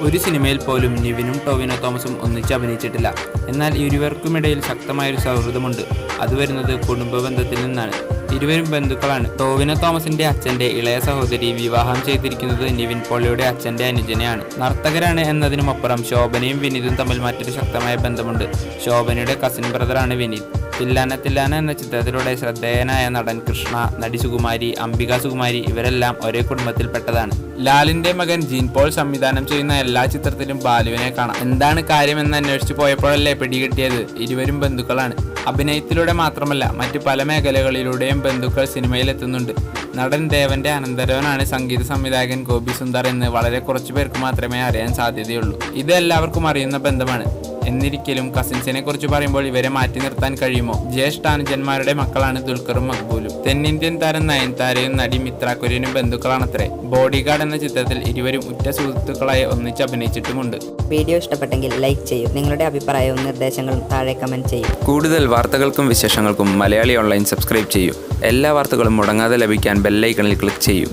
ഒരു സിനിമയിൽ പോലും നിവിനും ടോവിനോ തോമസും ഒന്നിച്ച് അഭിനയിച്ചിട്ടില്ല. എന്നാൽ ഇരുവർക്കുമിടയിൽ ശക്തമായൊരു സൗഹൃദമുണ്ട്. അത് വരുന്നത് കുടുംബ ബന്ധത്തിൽ നിന്നാണ്. ഇരുവരും ബന്ധുക്കളാണ്. ടോവിനോ തോമസിന്റെ അച്ഛന്റെ ഇളയ സഹോദരി വിവാഹം ചെയ്തിരിക്കുന്നത് നിവിൻ പോളിയുടെ അച്ഛന്റെ അനുജനെയാണ്. നർത്തകരാണ് എന്നതിനുമപ്പുറം ശോഭനയും വിനീതും തമ്മിൽ മറ്റൊരു ശക്തമായ ബന്ധമുണ്ട്. ശോഭനയുടെ കസിൻ ബ്രദറാണ് വിനീത്. തില്ലാന തില്ലാന എന്ന ചിത്രത്തിലൂടെ ശ്രദ്ധേയനായ നടൻ കൃഷ്ണ നടി സുകുമാരി അംബിക സുകുമാരി ഇവരെല്ലാം ഒരേ കുടുംബത്തിൽപ്പെട്ടതാണ്. ലാലിന്റെ മകൻ ജീൻ പോൾ സംവിധാനം ചെയ്യുന്ന എല്ലാ ചിത്രത്തിലും ബാലുവിനെ കാണാം. എന്താണ് കാര്യമെന്ന് അന്വേഷിച്ചു പോയപ്പോഴല്ലേ പിടികിട്ടിയത്? ഇരുവരും ബന്ധുക്കളാണ്. അഭിനയത്തിലൂടെ മാത്രമല്ല മറ്റു പല മേഖലകളിലൂടെയും ബന്ധുക്കൾ സിനിമയിലെത്തുന്നുണ്ട്. നടൻ ദേവന്റെ അനന്തരവനാണ് സംഗീത സംവിധായകൻ ഗോപി സുന്ദർ എന്ന് വളരെ കുറച്ചു പേർക്ക് മാത്രമേ അറിയാൻ സാധ്യതയുള്ളൂ. ഇത് എല്ലാവർക്കും അറിയുന്ന ബന്ധമാണ്. എന്നിരിക്കലും കസിൻസിനെ കുറിച്ച് പറയുമ്പോൾ ഇവരെ മാറ്റി നിർത്താൻ കഴിയുമോ? ജ്യേഷ്ഠാനുജന്മാരുടെ മക്കളാണ് ദുൽഖറും മക്ബൂലും. തെന്നിന്ത്യൻ താരം നയൻതാരയും നടി മിത്ര കുര്യനും ബന്ധുക്കളാണത്രേ. ബോഡിഗാർഡ് എന്ന ചിത്രത്തിൽ ഇരുവരും ഉറ്റ സുഹൃത്തുക്കളായി ഒന്നിച്ച് അഭിനയിച്ചിട്ടുമുണ്ട്. വീഡിയോ ഇഷ്ടപ്പെട്ടെങ്കിൽ ലൈക്ക് ചെയ്യൂ. നിങ്ങളുടെ അഭിപ്രായവും നിർദ്ദേശങ്ങളും താഴെ കമന്റ് ചെയ്യൂ. കൂടുതൽ വാർത്തകൾക്കും വിശേഷങ്ങൾക്കും മലയാളി ഓൺലൈൻ സബ്സ്ക്രൈബ് ചെയ്യൂ. എല്ലാ വാർത്തകളും മുടങ്ങാതെ ലഭിക്കാൻ ബെല്ലൈക്കണിൽ ക്ലിക്ക് ചെയ്യൂ.